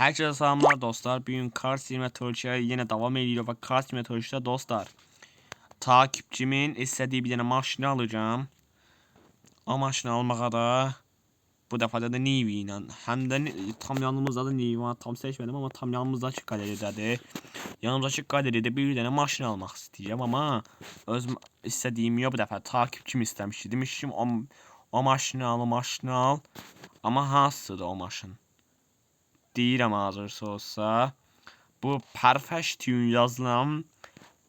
Herkese selamlar dostlar. Bugün Car Simulator'a yine devam ediyor ve Car Simulator'da dostlar. Takipçimin istediği bir tane maşını alacağım. O maşını almağa da bu defa da Nivi ile hem de tam yanımızda da Nivi var. Tam seçmedim ama tam yanımızdaki galeridedir. Yanımızdaki galeride bir tane maşını almak isteyeceğim ama öz istediğim yok bu defa takipçim istemişti. Demiştim o, o maşını al, o maşını al. Ama hansıdır o maşın? Deyirəm hazırsa olsa. Bu Perfection yazılan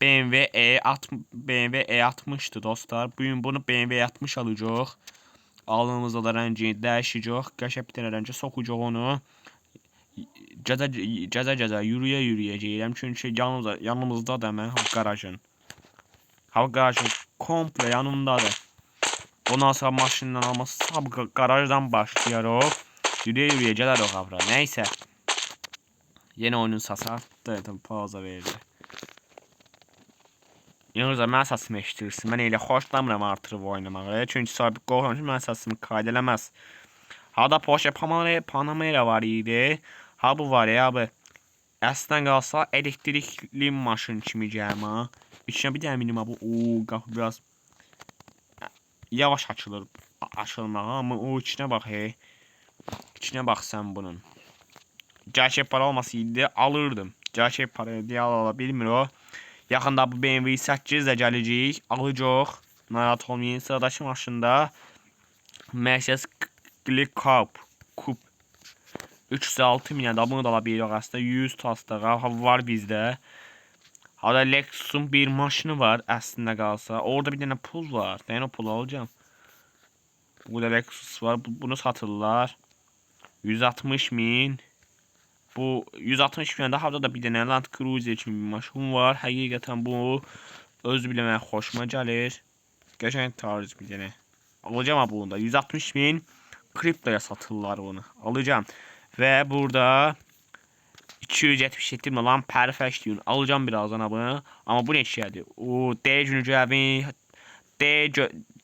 BMW E60 BMW E60'dır dostlar. Bu gün bunu BMW 60 alacağıq. Alnımızda da rəngi dəyişəcək. Qəşəng bir rəngə soxucaq onu. Cəza cəza cəza yürüyə yürüyə gəlirəm çünki yanımızda yanımızda da mən qarajın. Hava qarajın komple yanımdadır. Ondan sonra maşından alması sabı garajdan başlayarıq. Yürüye yürüye gelirik abra. Neyse. Yine oyunun sası arttı. Tabi pauza verdi. Yalnız mən səsimi eşitirsin. Mən elə xoşlamıram artırıb oynamağı. Çünki sabiq qorxuram ki, mən səsimi qayda eləməz. Hada Porsche Panamera, Panamera var idi. Ha bu var ya abi. Əslən qalsa elektrikli maşın kimi gəlmə. ha. İçinə bir dənə minim bu. Oo, qapı biraz yavaş açılır açılmağa amma o içinə bax hey. İçinə bax sən bunun. Gerçek para olmasaydı alırdım. Gerçek para diye ala bilmir o. Yaxında bu BMW 8 də gələcək. Alacaq. Narahat olmayın. Sıradakı maşında Mercedes Click Cup. Kup. 306 milyon da bunu da ala aslında 100 tasdağa var bizdə. Hada Lexus'un bir maşını var əslində qalsa. Orada bir dənə pul var. Deyən o pulu alacağım. Burada Lexus var. Bu- Bunu satırlar. 160 min. Bu 160 min daha da bir dənə Land Cruiser kimi bir maşın var. Həqiqətən bu öz bilməyə xoşuma gəlir. Qəşəng tarz bir dənə. Alacağım ha bunu da. 160 min kriptoya satırlar bunu. Alacağım. Və burada 277 mi lan perfection. Alacağım birazdan bunu. Ama bu ne şeydi? O D günü cəvi D,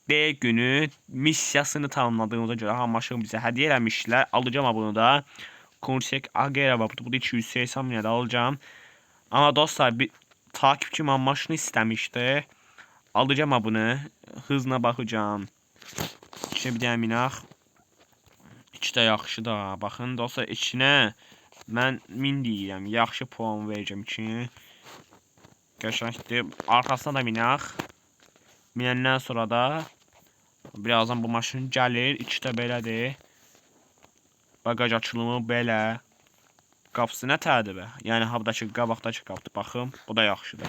D günü missiyasını tamamladığımıza ha maşın bizə hədiyyə eləmişlər. Alacağım ha bunu da. Konsek Agera var. Bu da 280 milyar alacağım. Ama dostlar bir takipçim ha maşını istemişti. Alacağım ha bunu. Hızına bakacağım. İçine bir dənə minaq. İçi də yaxşıdır ha. Baxın dostlar içinə mən min deyirəm. Yaxşı puan verəcəm ki. Qəşəngdir. Arxasına da minaq. Minəndən sonra da birazdan bu maşın gəlir. İçi də belədir. Bagaj açılımı belə. Qapısı nə tədir be? Yəni habdakı qabaqdakı qapıdır. Baxım, bu da yaxşıdır.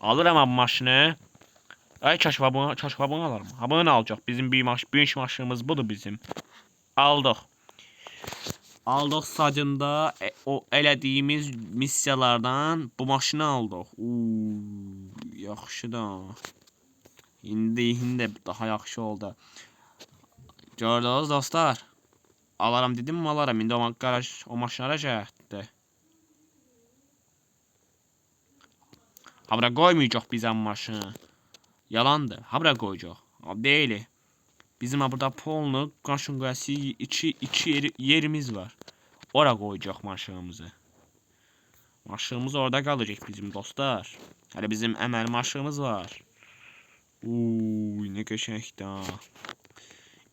Alıram bu maşını. Ay kaşfa bunu alarım. Ha bunu alacaq. Bizim bir maş, bir maşınımız budur bizim. Aldıq. Aldıq sacında e, o elədiyimiz missiyalardan bu maşını aldıq. Uuu, yaxşıdır. İndi indi daha yaxşı oldu. Gördünüz dostlar. Alaram dedim mi alaram. İndi o garaj o maşınlara şəhətdir. Ha bura qoymayacaq bizə maşını. Yalandır. Ha bura qoyacaq. Deyil. Bizim burada polnu qaşın qayası iki, iki yeri, yerimiz var. Ora koyacak maşığımızı. Maşığımız orada kalacak bizim dostlar. Hele bizim əməl maşığımız var. Uuu ne qəşəngdir ha.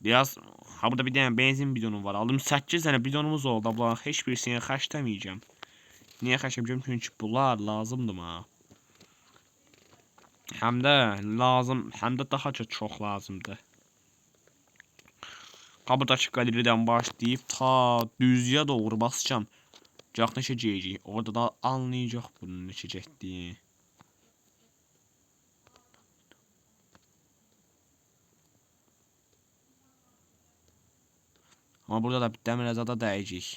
Biraz ha burada bir tane benzin bidonu var. Aldım 8 tane bidonumuz oldu. Heç birisini xərcləməyəcəm. Niyə xərcləməyəcəm? Çünki bunlar lazımdır ha. Həm də lazım, həm də daha çox çox lazımdır. Qabırdakı qaleriden başlayıb ta düzüyə doğru basacağım. Caq neçə. Orada da anlayacaq bunun neçə. Amma burada da dəyəcək.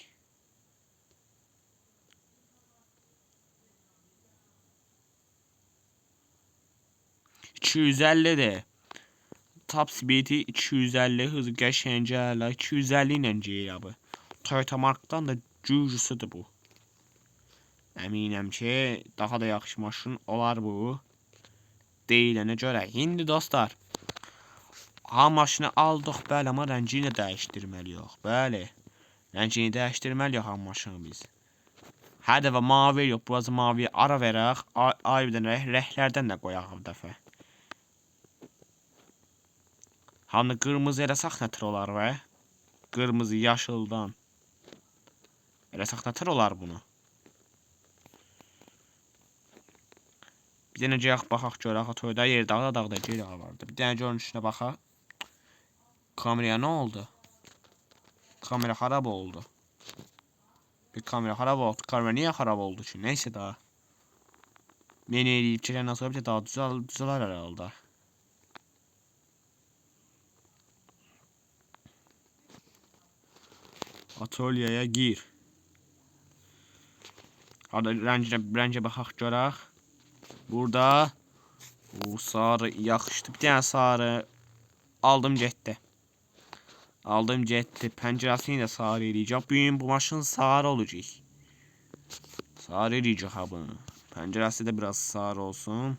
İki yüz əllidir. Top speed'i 250 hızı qəşəngcələ 250 ilə geyir abi. Toyota Mark'dan da cücüsüdür bu. Əminəm ki, daha da yaxşı olar bu. Deyilənə görə. İndi dostlar, ha maşını aldıq, bəli, amma rəngini də dəyişdirməliyik. Bəli. Rəngini dəyişdirməliyik ha maşını biz. Hər dəfə mavi yox, burası maviyə ara verək. Ay- Ayrıdan rəh rəhlərdən də qoyaq bir dəfə. Hani qırmızı eləsək nətər olar və? Qırmızı yaşıldan. Eləsək nətər olar bunu? Bir dənə cəyək baxaq görək toyda yer dağda dağda cəyək vardı. Bir dənə görünüşünə baxaq. Kameraya nə oldu? Kamera xarab oldu. Bir kamera xarab oldu. Kamera niye xarab oldu ki? Neyse daha. Beni sonra bir də daha düzel, düzelər herhalde. Atölyeye gir. Hadi rəncə, rəncə baxaq görək. Burada o sarı yaxşıdır. Bir dənə sarı aldım getdi. Aldım getdi. Pəncərəsini də sarı eləyəcəm. Bu maşın sarı olacaq. Sarı eləyəcək ha bunu. Pəncərəsi də biraz sarı olsun.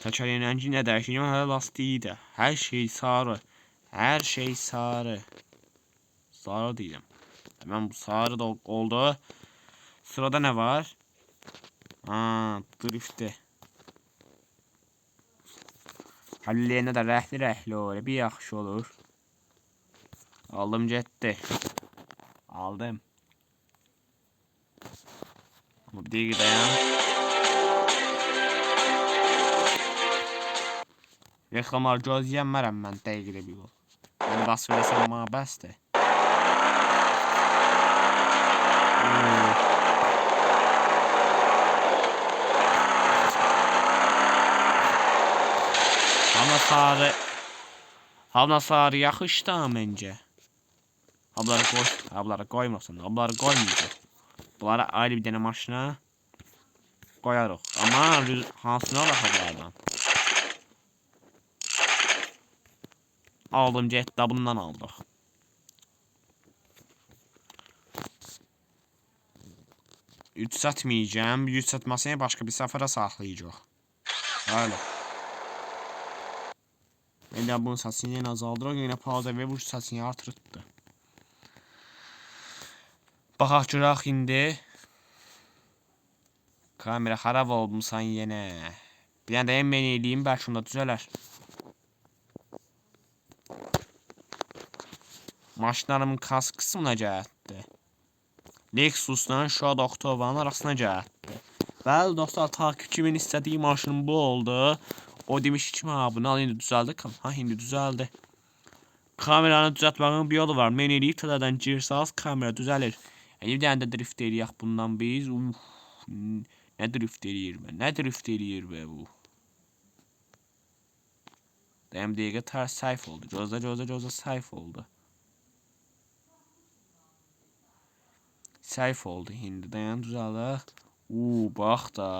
Təkərin rəngi nə dəyişəcəm? Hələ lastiği də. Hər şey sarı. Hər şey sarı. Sarı deyirəm. Hemen bu sarı da oldu. Sırada ne var? Ha, drift'te. Halleyene de rəhli rəhli olur. Bir yaxşı olur. Aldım getdi. Aldım. Bir dəqiqə dayan. Reklamlar gözləyənmərəm mən dəqiqə bir yol. Onu bas verəsən mənə bəsdir. Oo. Sarı Hana sarı yaxışdı ha məncə. Abları qoy, abları qoymasın. Abları qoymayacaq. Bunları ayrı bir dənə maşına qoyarıq. Amma rüz- hansını alaq ablardan? Aldım getdə bundan aldıq. Üç satmayacağım. Yüz satmasını başka bir sefere saklayacaq. Öyle. De bunun səsini yenə azaldıraq, yenə pauza və bu səsini artırıbdı. Baxaq görək indi. Kamera xarab olmusan yenə. Bir dənə də əmən eləyim, bəlkə onda düzələr. Maşınlarımın kask kısmına cəhətdir. Lexus'la Shadow Octavia'nın arasına cəhətdir. Bəli dostlar, takipçimin istədiyi maşın bu oldu. O demiş ha bunu al indi düzəldi. Ha indi düzəldi. Kameranı düzəltməyin bir yolu var. Mən eləyib təzədən girsəz kamera düzəlir. Yəni bir dənə də drift eləyək bundan biz. Uf, nə drift eləyir bə? Nə drift eləyir bə bu? Dəyəm dəqiqə tərs səhv oldu. Gözlə gözlə gözlə səhv oldu. Səhv oldu indi. Dayan düzələk. Uuu bax da.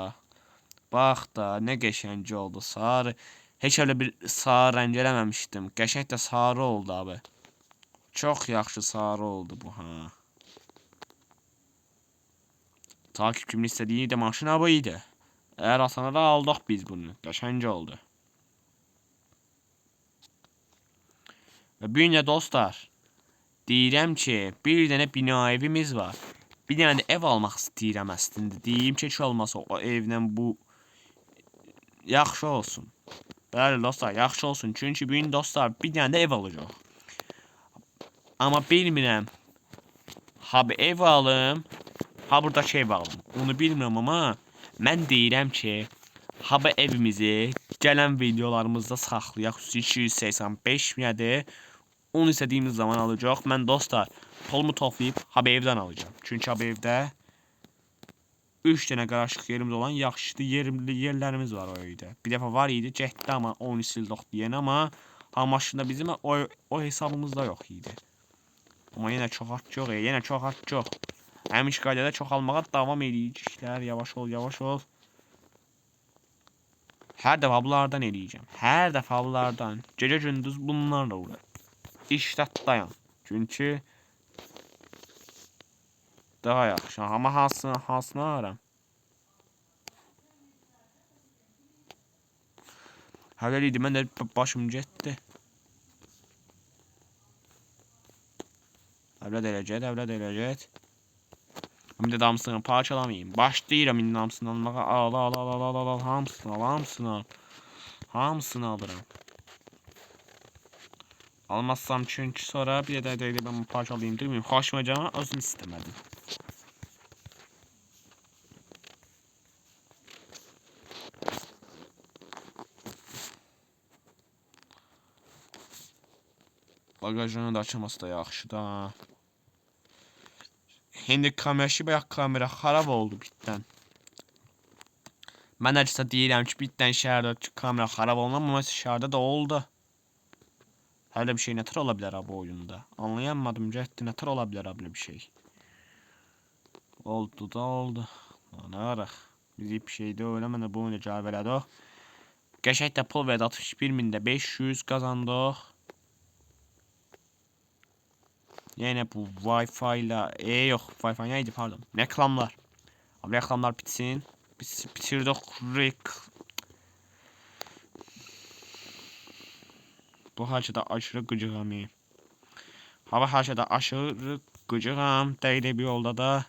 Bax da nə qəşəng oldu. Sarı. Heç elə bir sarı rəng eləməmişdim. Qəşəng də sarı oldu abi. Çox yaxşı sarı oldu bu ha. Takipçimin istədiyi də maşın bu idi. Əgər asana da aldıq biz bunu. Qəşəng oldu. Və bir gün dostlar, deyirəm ki, bir dənə bina evimiz var. Bir dənə də ev almaq istəyirəm əslində. Deyim ki, heç olmasa o evlə bu yaxşı olsun. Bəli dostlar, yaxşı olsun. Çünki bu gün dostlar bir dənə də ev alacaq. Amma bilmirəm. Ha bir ev alım, ha buradakı ev alım. Onu bilmirəm amma mən deyirəm ki, ha bu evimizi gələn videolarımızda saxlayaq. 285 milyədir. Onu istədiyimiz zaman alacaq. Mən dostlar, pulumu toplayıb ha evdən alacağam. Çünki ha evdə 3 dənə qaraşıq yerimiz olan yaxşı yerimli yerlərimiz var o evdə. Bir dəfə var idi, getdi amma onu sildik deyən amma ha maşında bizim o, o hesabımızda yox idi. Amma yenə çox haç yox, yenə çox haç yox. Həmiş qaydada çoxalmağa davam eləyəcəklər. Yavaş ol, yavaş ol. Hər dəfə bunlardan eləyəcəm. Hər dəfə bunlardan. Gecə gündüz bunlarla uğraş. İşdətdayam. Çünki daha yaxşı. Amma hansını, hansını aram? Hələ idi mən də başım getdi. Əvlad eləcək, əvlad eləcək. Bir də damsını parçalamayayım. Başlayıram indi damsını almağa. Al, al, al, al, al, al, hamısını al, hamısını al. Hamısını alıram. Almazsam çünkü sonra bir də deyil ben parçalayayım mi? Xoşuma cana özünü istemedim. Bagajını da açılması da yaxşı da. İndi kamerası bayaq kamera xarab oldu bitdən. Mən hətta deyirəm ki, bitdən şəhərdə kamera xarab olmam, amma şəhərdə də oldu. Hələ bir şey nətər ola bilər bu oyunda? Anlayamadım, getdi nətər ola bilər belə bir şey? Oldu da oldu. Lan araq. Biz bir şey də öyrənmədə bu oyunda cavab elədik. Qəşəng də pul verdi 61 mində 500 qazandıq. Yine bu Wi-Fi ile e yok Wi-Fi neydi pardon. Reklamlar. Abi reklamlar bitsin. Biz bitirdik rek. Bu harçada aşırı gıcığam. iyi. Hava harçada aşırı gıcığam. Değdi bir yolda da.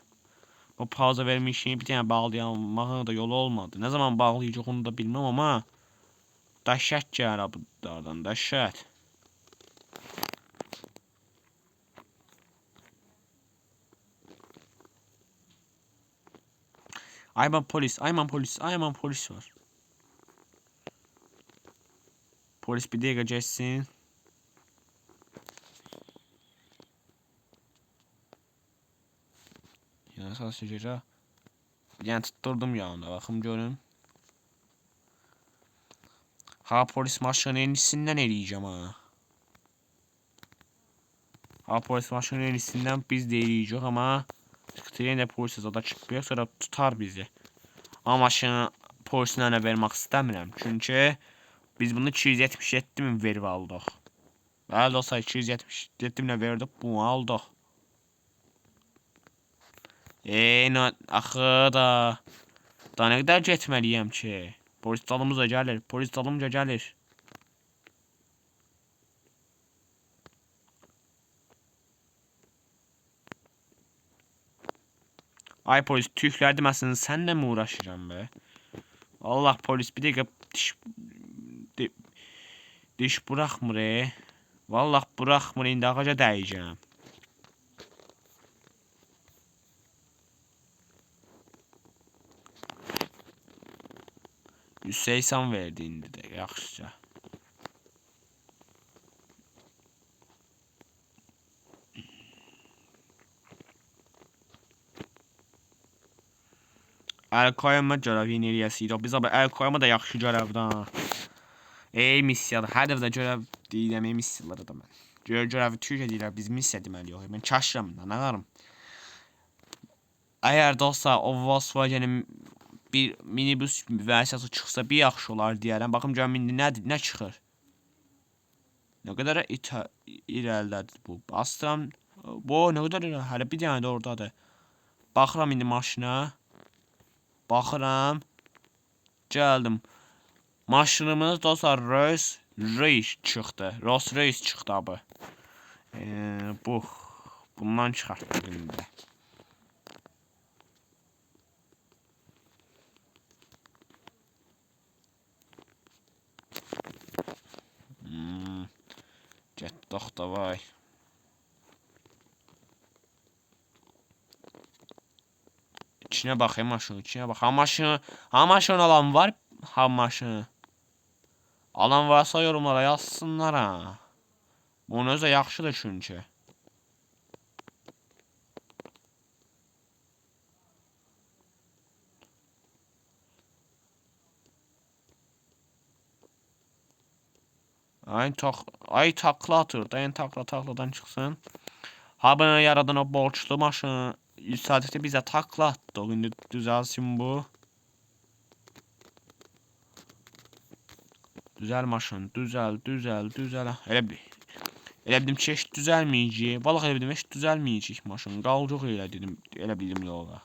Bu pauza vermişim bir tane bağlayamağın da yolu olmadı. Ne zaman bağlayacak onu da bilmem ama. Dəhşət gəlir bu dəhşət. Ayman polis, Ayman polis, Ayman polis var. Polis bir dakika geçsin. Ya sadece yani tutturdum yanında bakım görün. Ha polis maşının en iyisinden eleyeceğim ha. Ha polis maşının en iyisinden biz de eleyeceğiz ama Tren de polis zada çıkmıyor sonra tutar bizi. Ama maşını polislerine vermek istemiyorum. Çünkü biz bunu 277 min verib aldıq. Bəli olsa 277 minə verdik, bunu aldıq. Nə axı da da nə qədər getməliyəm ki? Polis dalımıza gəlir, polis dalımca gəlir. Ay polis tühlər deməsin, sənlə mi uğraşıram be? Allah polis bir dəqiqə diş di, diş buraxmır e. Vallah buraxmır indi ağaca dəyəcəm. Yüz seysan verdi indi də yaxşıca. Əl koyma görəv yeni eləyəsirik. Biz abi əl koyma da yaxşı görəvdən. Ey missiyadır. Hər dəfə görəv deyirəm, ey missiyaları da mən. Gör görəvi Türkiyə deyirlər, biz missiya deməliyik. Mən çaşıram da, nə qarım. Əgər dostlar o Volkswagen-in bir minibus versiyası çıxsa bir yaxşı olar deyərəm. Baxım görüm indi nə nə çıxır. Nə qədər irəlilədir bu. Bastıram. Bu nə qədər irəli. Hələ bir dənə də ordadır. Baxıram indi maşına. Baxıram. Gəldim. Maşınımız dostlar Rolls Royce çıxdı. Rolls Royce çıxdı abi. Ee, bu bundan çıxartdım indi. Hmm. Getdik da vay. İçine bakayım maşın içine bak. Ha maşını, ha maşın alan var. Ha maşını. Alan varsa yorumlara yazsınlar ha. Bunun özü yaxşıdır çünkü. Ay tak ay takla atır. Dayan takla takladan çıksın. Ha bana yaradan o borçlu maşını sadece bize takla attı. Şimdi düzelsin bu. Düzel maşın. Düzel, düzel, düzel. Elə bir Elə bildim ki, heç düzəlməyəcək. Vallah elə bildim heç düzəlməyəcək maşın. Qalcıq elə dedim, elə bildim yola.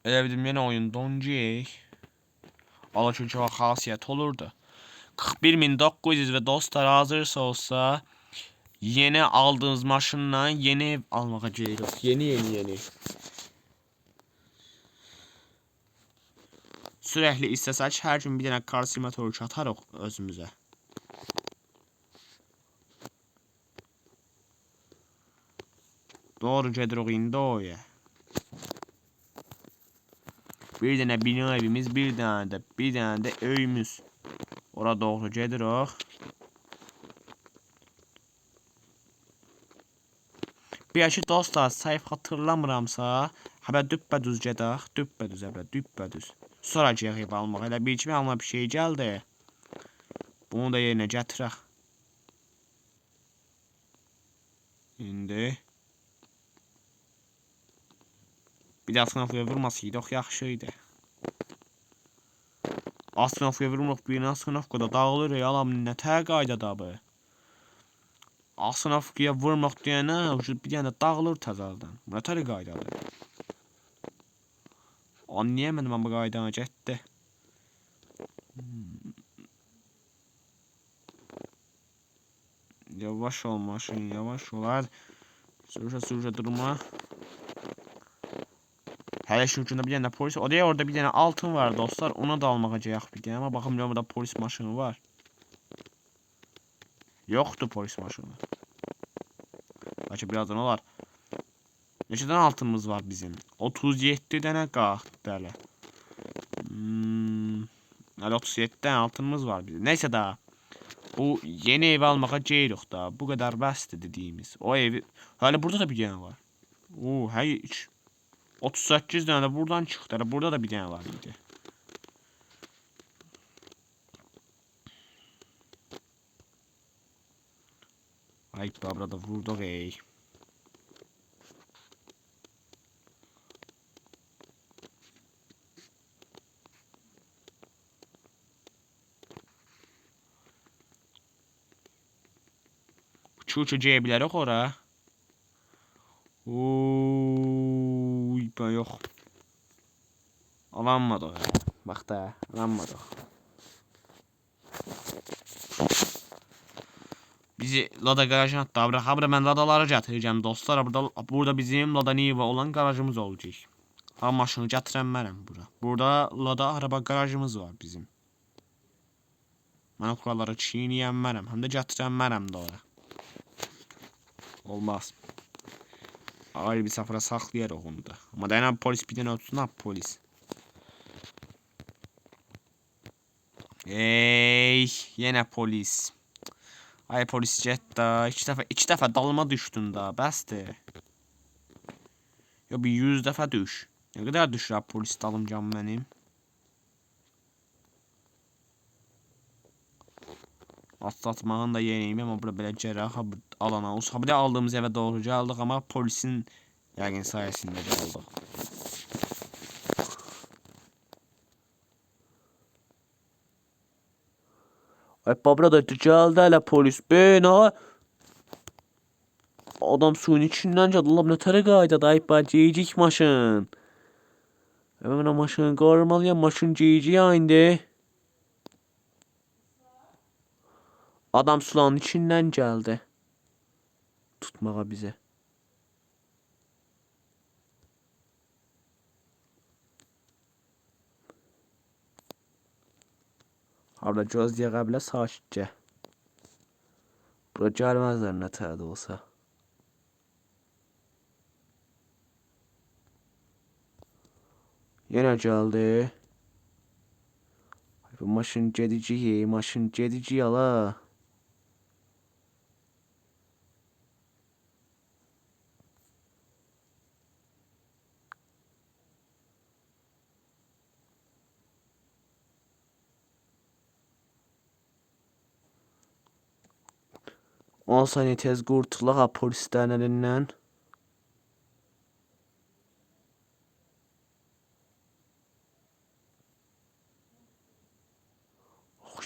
Elə bildim yenə oyun donacaq. Allah çünki o xasiyyət olurdu. 41900 ve dostlar hazırsa olsa yeni aldığımız maşınla yeni ev almağa geliyoruz. Yeni yeni yeni. Sürekli istesək hər gün bir dənə kar simulator atarıq özümüzə. Doğru gedirik indi oya. Bir dənə bina evimiz, bir dənə də bir dənə də öyümüz. Ora doğru gedirik. Bir ki dostlar, səhv hatırlamıramsa, həbə düppədüz gedək, düppədüz həbə, düppədüz. Sonra gəlib almaq. Elə bir kimi alma bir şey gəldi. Bunu da yerinə gətirək. İndi Bir də sınıfıya vurmasaydıq yaxşı idi. Asnafıya vurmaq birinə sınıfqada dağılır ya alam nə tə qaydada bu. Asnafıya vurmaq deyənə bir dənə dağılır təzədən. Bu nə tər qaydadır? Anlayamadım ben bu qaydanı getdi. Hmm. Yavaş ol maşın, yavaş ol. Hadi. Sürüşe sürüşe durma. Hele şu ucunda bir tane polis. Odaya orada bir tane altın var dostlar. Ona da almağa gəyək bir tane. Ama bakın burada polis maşını var. Yoktu polis maşını. Belki birazdan olar. Neçədən altımız var bizim? 37 dənə qalxdı hələ. Hmm, hələ 37 dənə altımız var bizim. Neyse daha. Bu yeni ev almağa gelirik da. Bu kadar bəsdir dediyimiz. O evi... Hələ burada da bir dənə var. Oo, hey 38 tane de buradan çıktı. Burada da bir tane var idi. Ay babra da vurduk ey. Uçu uçu bilərək ora. Alanmadık. Bak da alanmadık. Bizi Lada garajına attı. Abra habra ben Ladaları gətirəcəm dostlar. Burada burada bizim Lada Niva olan garajımız olacak. Ha maşını gətirənmərəm bura. Burada Lada araba garajımız var bizim. Mən kuralları çiğnəyənmərəm. Həm də gətirənmərəm də ora. Olmaz. Ayrı bir safra saklayarıq onu da. Amma dayanan polis bir dənə ha polis. Ey, yenə polis. Ay polis get da. İki dəfə, iki dəfə dalıma düşdün da. Bəsdir. Yo bir yüz dəfə düş. Nə qədər düşür polis dalımcam mənim? Atlatmağın da yeniyim ama burada belə gərək alana de aldığımız eve doğru geldik ama polisin yəqin sayesinde geldik. Ay babra da geldi hele polis. Ben ha. Adam suyun içinden geldi. Allah'ım ne tere qayda da. Ay ben cicik maşın. Hemen maşın görmeliyim. Maşın cici indi. Adam sulanın içinden geldi. Tutmağa bize. Orada göz diye kabile sakitçe. Bura gelmezler ne təhədə olsa. Yine geldi. Bu maşın gedici, maşın gedici yala. 10 saniye tez qurtulaq polis dənərindən.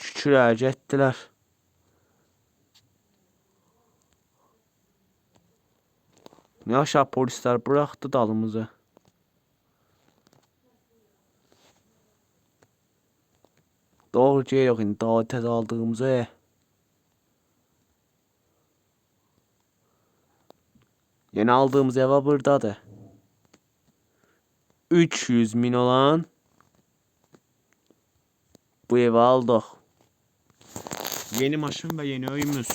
Şükür ə, getdilər. Ne aşağı polisler bıraktı dalımızı. Doğru şey yok. Davet aldığımızı. Eh. Yeni aldığımız ev buradadır. 300 min olan bu evi aldık. Yeni maşın ve yeni öyümüz.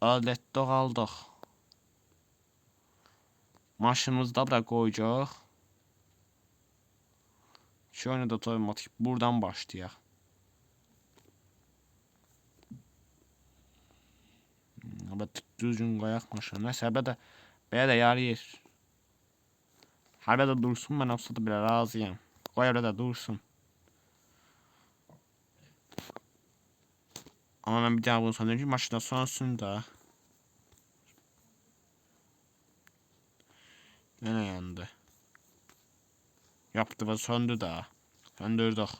Adetdə qaldıq. Maşınımızı da bura qoyacaq. Şöyle de otomatik buradan başlayaq. Düzgün qoyaq maşını. Nəsə belə də belə də yarayır. Harbə də dursun mən olsa da belə razıyam. Qoy elə də dursun. Ama ben bir daha bunu sanıyorum ki maçta sonsun da. Gene yandı. Yaptı ve söndü da. Söndürdük.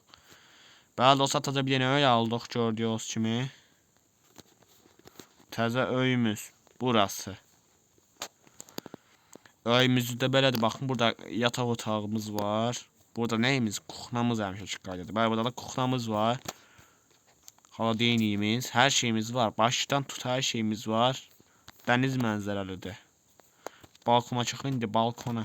Bəli olsa təzə bir dənə öy aldıq gördüyünüz kimi. Təzə öyümüz burası. Öyümüzdə belədir. Baxın burada yataq otağımız var. Burada neyimiz? Kuxnamız həmişə şikayətdir. Bəli burada da kuxnamız var. Haladeniyimiz, her şeyimiz var. Baştan tut her şeyimiz var. Deniz mənzərəlidir. Balkona çıxın indi balkona.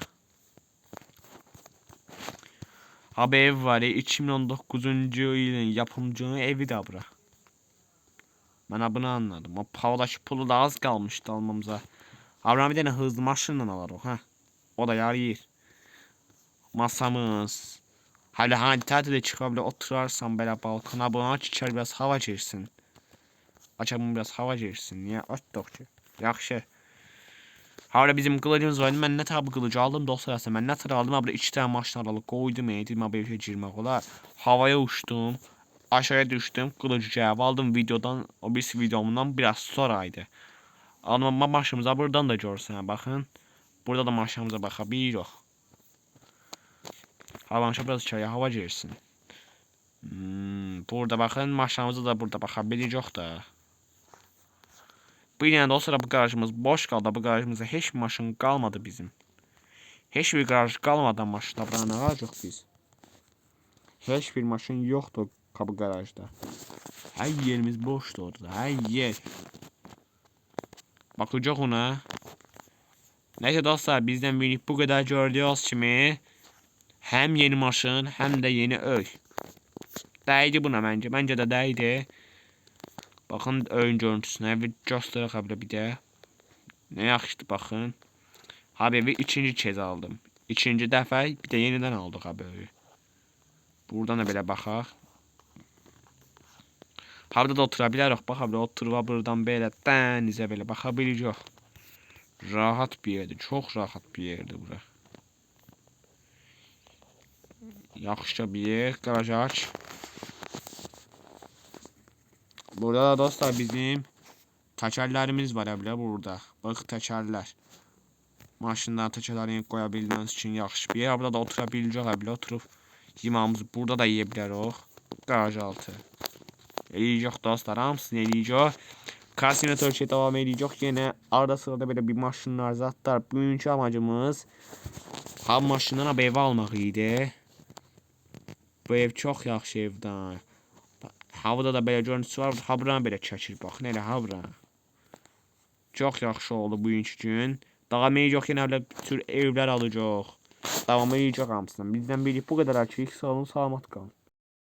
Abi ev var ya 2019. ilin yapımcının evi de bura. Ben bunu anladım. O pavlaşı pulu da az kalmıştı almamıza. Abraham bir tane hızlı maşınla alır ha. O da yarayır. Masamız. Hala hani tatilde çıkabilir oturarsan böyle balkona bunu aç içeri biraz hava girsin. Açalım biraz hava girsin. Niye aç dokçu. Yaxşı. Hala bizim kılıcımız var. Ben ne tabi kılıcı aldım dostlar aslında. Ben ne tabi aldım abi iki tane maşın aralı koydum. Eğitim abi bir şey girmek olar. Havaya uçtum. Aşağıya düştüm. Kılıcı cevabı aldım videodan. O bir videomdan biraz sonraydı. Alma maşımıza buradan da görsen bakın. Burada da maşımıza bakabiliriz. Havanşa biraz içeriye hava girsin. Hmm, burada bakın maşamızı da burada bakabiliriz da. Bir yana da o sıra bu garajımız boş kaldı. Bu garajımızda hiç maşın kalmadı bizim. Hiç bir garaj kalmadan maşında buranı alacaq biz. Hiç bir maşın yoktu kapı garajda. Her yerimiz boştu orada. Her yer. Bakacaq ona. Neyse dostlar bizden birlik bu kadar gördüğünüz kimi. Hem yeni maşın hem de yeni öy. Değdi buna bence. Bence de değdi. Bakın oyun görüntüsüne bir gösterək belə bir də. Ne yaxşıdır baxın. Habebi ikinci kez aldım. İkinci dəfə bir də yenidən aldıq haberi. Buradan da belə baxaq. Harda da otura bilərik. Bax, belə oturub buradan belə dənizə belə baxa bilirik. Rahat bir yerdir. Çox rahat bir yerdir bura. Yaxşı bir yer. Garajı aç. Burada da dostlar bizim tekerlerimiz var abla burada. Bak tekerler. Maşından tekerlerini koyabilmemiz için yaxşı bir yer. Burada da oturabileceğiz abla. Oturup yemağımızı burada da yiyebiliriz. Garaj altı. Eləyəcək dostlar. Hamısını eləyəcək. Kasino Turkiye devam edecek. Yine arada sırada böyle bir maşınlar zatlar. Bugünkü amacımız ham maşından ev almaq idi. Bu ev çox yaxşı evdən. Havada da belə görüntüsü var. Habran belə çəkir. Baxın elə habran. Çox yaxşı oldu bugünkü gün. Davam edəcək yenə belə tür evlər alacaq. Davam edəcək hamısından. Bizdən biri bu qədər açıq. Sağ olun, salamat qalın.